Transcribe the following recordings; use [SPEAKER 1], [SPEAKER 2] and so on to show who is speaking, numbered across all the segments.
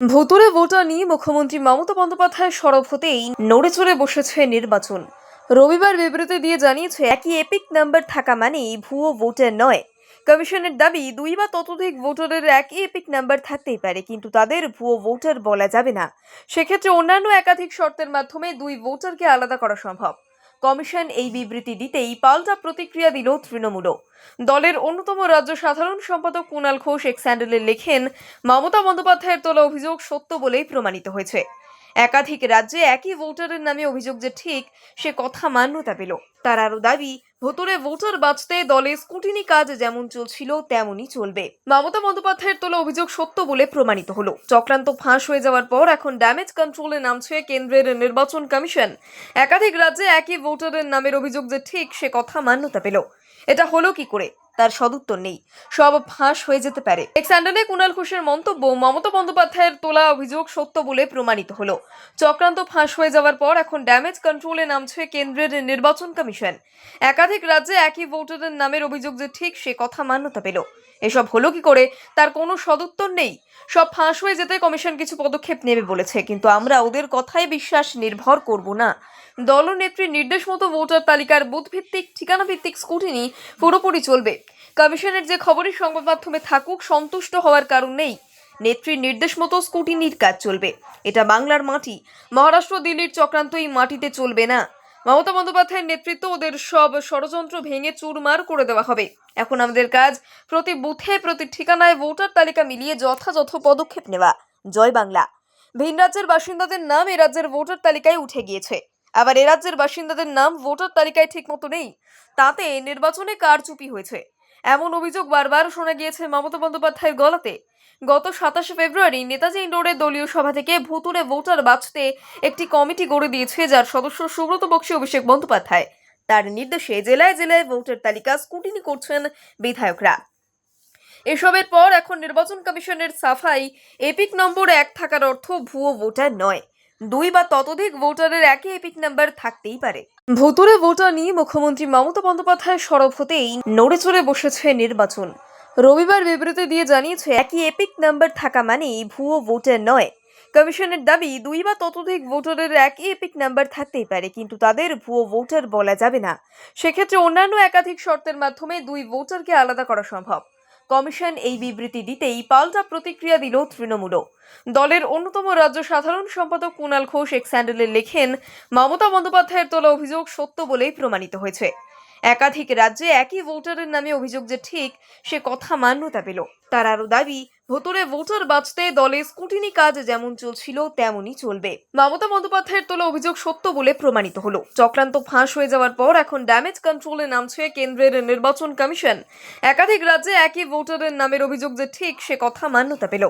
[SPEAKER 1] ভুতুরে ভোটার নিয়ে মুখ্যমন্ত্রী মমতা বন্দ্যোপাধ্যায় সরব হতেই নড়ে চড়ে বসেছে নির্বাচন। রবিবার বিবৃতি দিয়ে জানিয়েছে, একই এপিক নাম্বার থাকা মানেই ভুয়ো ভোটার নয়। কমিশনের দাবি, দুই বা ততোধিক ভোটারের একই এপিক নাম্বার থাকতেই পারে, কিন্তু তাদের ভুয়ো ভোটার বলা যাবে না। সেক্ষেত্রে অন্যান্য একাধিক শর্তের মাধ্যমে দুই ভোটারকে আলাদা করা সম্ভব। কমিশন এই বিবৃতি দিতেই পাল্টা প্রতিক্রিয়া দিল তৃণমূলও। দলের অন্যতম রাজ্য সাধারণ সম্পাদক কুনাল ঘোষ এক স্যান্ডেলে লেখেন, মমতা বন্দ্যোপাধ্যায়ের তোলা অভিযোগ সত্য বলেই প্রমাণিত হয়েছে। একাধিক রাজ্যে একই ভোটারের নামে অভিযোগ যে ঠিক, সে কথা মান্যতা পেল। তার আরও দাবি, ভোটরে ভোটার বাঁচতে দলে স্কুটিনি কাজ যেমন চলছিল, তেমনই চলবে। মমতা বন্দ্যোপাধ্যায়ের তোলা অভিযোগ সত্য বলে প্রমাণিত হলো। চক্রান্ত ফাঁস হয়ে যাওয়ার পর এখন ড্যামেজ কন্ট্রোলে নামছে কেন্দ্রের নির্বাচন কমিশন। একাধিক রাজ্যে একই ভোটারের নামের অভিযোগ যে ঠিক, সে কথা মান্যতা পেল। এটা হলো কি করে? তার সদুত্তর নেই। সব ফাঁস হয়ে যেতে পারে। এক স্যান্ডেলে কুণাল ঘোষের মন্তব্য, মমতা বন্দ্যোপাধ্যায়ের তোলা অভিযোগ সত্য বলে প্রমাণিত হলো। চক্রান্ত ফাঁস হয়ে যাওয়ার পর এখন ড্যামেজ কন্ট্রোলে নামছে কেন্দ্রের নির্বাচন কমিশন। একাধিক রাজ্যে একই ভোটারের নামের অভিযোগ যে ঠিক সে কথা মান্যতা পেল। এসব হলো কি করে, তার কোনো সদুত্তর নেই। সব ফাঁস হয়ে যেতে কমিশন কিছু পদক্ষেপ নেবে বলেছে, কিন্তু আমরা ওদের কথায় বিশ্বাস নির্ভর করব না। দলনেত্রীর নির্দেশ মতো ভোটার তালিকার বুথ ভিত্তিক ঠিকানা ভিত্তিক স্কুটিনি পুরোপুরি চলবে। কমিশনের যে খবরই সংবাদ মাধ্যমে থাকুক, সন্তুষ্ট হওয়ার কারণ নেই। নেত্রীর নির্দেশ মতো স্কুটিনির কাজ চলবে। এটা বাংলার মাটি। মহারাষ্ট্র, দিল্লির চক্রান্ত এই মাটিতে চলবে না। মমতা বন্দ্যোপাধ্যায়ের নেতৃত্ব ওদের সব ষড়যন্ত্র ভেঙে চুরমার করে দেওয়া হবে। এখন আমাদের কাজ, প্রতি বুথে, প্রতি ঠিকানায় ভোটার তালিকা মিলিয়ে যথাযথ পদক্ষেপ নেওয়া। জয় বাংলা। ভিন রাজ্যের বাসিন্দাদের নাম এ রাজ্যের ভোটার তালিকায় উঠে গিয়েছে। আবার এ রাজ্যের বাসিন্দাদের নাম ভোটার তালিকায় ঠিকমতো নেই। তাতে নির্বাচনে কারচুপি হয়েছে। এমন অভিযোগ বারবার শোনা গিয়েছে মমতা বন্দ্যোপাধ্যায়ের গলাতে। গত সাতাশে ফেব্রুয়ারি নেতাজি ইন্ডোরের দলীয় সভা থেকে ভুতুরে ভোটার বাঁচতে একটি কমিটি গড়ে দিয়েছে যার সদস্য সুব্রত বক্সী অভিষেক বন্দ্যোপাধ্যায়। তার নির্দেশে জেলায় জেলায় ভোটার তালিকা স্কুটিনি করছেন বিধায়করা। এসবের পর এখন নির্বাচন কমিশনের সাফাই এপিক নম্বর এক থাকার অর্থ ভুয়ো ভোটার নয়। দুই বা ততোধিক ভোটারের একই এপিক নাম্বার থাকতেই পারে। ভুতুরে ভোটার নিয়ে মুখ্যমন্ত্রী মমতা বন্দ্যোপাধ্যায় সরব হতেই নড়ে চড়ে বসেছে নির্বাচন। রবিবার বিবৃতি দিয়ে জানিয়েছে, একই এপিক নাম্বার থাকা মানেই ভুয়ো ভোটার নয়। কমিশনের দাবি, দুই বা ততোধিক ভোটারের একই এপিক নাম্বার থাকতেই পারে, কিন্তু তাদের ভুয়ো ভোটার বলা যাবে না। সেক্ষেত্রে অন্যান্য একাধিক শর্তের মাধ্যমে দুই ভোটারকে আলাদা করা সম্ভব। কমিশন এই বিবৃতি দিতেই পাল্টা প্রতিক্রিয়া দিল তৃণমূলও। দলের অন্যতম রাজ্য সাধারণ সম্পাদক কুনাল ঘোষ এক স্যান্ডেলে লেখেন, মমতা বন্দ্যোপাধ্যায়ের তোলা অভিযোগ সত্য বলেই প্রমাণিত হয়েছে। একাধিক রাজ্যে একই ভোটারের নামে অভিযোগ যে ঠিক, সে কথা মান্যতা পেল। তার আরও দাবি ভোটরে ভোটার বাঁচতে দলে স্কুটিনি কাজ যেমন চলছিল, তেমনই চলবে। মমতা বন্দ্যোপাধ্যায়ের তোলা অভিযোগ সত্য বলে প্রমাণিত হলো। চক্রান্ত ফাঁস হয়ে যাওয়ার পর এখন ড্যামেজ কন্ট্রোলে নামছে কেন্দ্রের নির্বাচন কমিশন। একাধিক রাজ্যে একই ভোটারের নামের অভিযোগ যে ঠিক সে কথা মান্যতা পেল।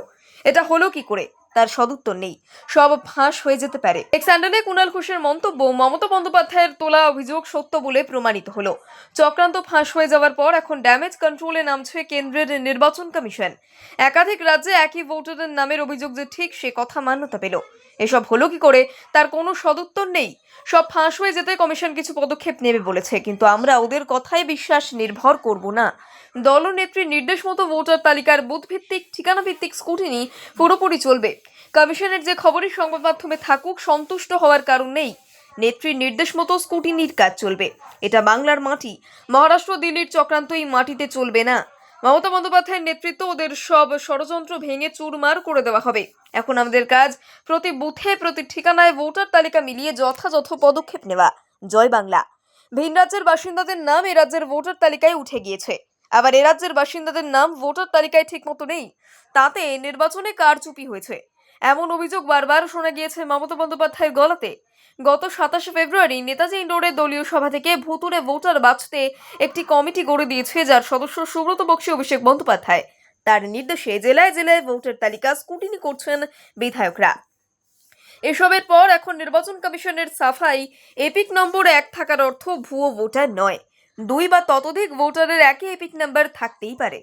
[SPEAKER 1] এটা হলো কি করে? তার সদুত্তর নেই। সব ফাঁস হয়ে যেতে পারে। এক স্যান্ডেলে কুণাল ঘোষের মন্তব্য, মমতা বন্দ্যোপাধ্যায়ের তোলা অভিযোগ সত্য বলে প্রমাণিত হলো। চক্রান্ত ফাঁস হয়ে যাওয়ার পর এখন ড্যামেজ কন্ট্রোলে নামছে কেন্দ্রের নির্বাচন কমিশন। একাধিক রাজ্যে একই ভোটারের নামের অভিযোগ যে ঠিক সে কথা মান্যতা পেল। এসব হলো কি করে? তার কোনো সদুত্তর নেই। সব ফাঁস হয়ে যেতে কমিশন কিছু পদক্ষেপ নেবে বলেছে, কিন্তু আমরা ওদের কথায় বিশ্বাস নির্ভর করব না। দলনেত্রীর নির্দেশ মতো ভোটার তালিকার বুথ ভিত্তিক ঠিকানা ভিত্তিক স্কুটিনি পুরোপুরি চলবে। কমিশনের যে খবরই সংবাদ মাধ্যমে থাকুক, সন্তুষ্ট হওয়ার কারণ নেই। নেত্রীর নির্দেশ মতো স্কুটিনির কাজ চলবে। এটা বাংলার মাটি। মহারাষ্ট্র, দিল্লির চক্রান্ত এই মাটিতে চলবে না। মমতা বন্দ্যোপাধ্যায়ের নেতৃত্ব ওদের সব ষড়যন্ত্র ভেঙে চুরমার করে দেওয়া হবে। এখন আমাদের কাজ, প্রতি বুথে, প্রতি ঠিকানায় ভোটার তালিকা মিলিয়ে যথাযথ পদক্ষেপ নেওয়া। জয় বাংলা। ভিন রাজ্যের বাসিন্দাদের নাম এ রাজ্যের ভোটার তালিকায় উঠে গিয়েছে। আবার এ রাজ্যের বাসিন্দাদের নাম ভোটার তালিকায় ঠিকমতো নেই। তাতে নির্বাচনে কারচুপি হয়েছে। এমন অভিযোগ বারবার শোনা গিয়েছে মমতা বন্দ্যোপাধ্যায়ের গলাতে। গত সাতাশে ফেব্রুয়ারি নেতাজি ইন্ডোরের দলীয় সভা থেকে ভুতুরে ভোটার বাঁচতে একটি কমিটি গড়ে দিয়েছে যার সদস্য সুব্রত বক্সী, অভিষেক বন্দ্যোপাধ্যায়। তার নির্দেশে জেলায় জেলায় ভোটার তালিকা স্কুটিনি করছেন বিধায়করা। এসবের পর এখন নির্বাচন কমিশনের সাফাই এপিক নম্বর এক থাকার অর্থ ভুয়ো ভোটার নয়। দুই বা ততোধিক ভোটারের একই এপিক নাম্বার থাকতেই পারে।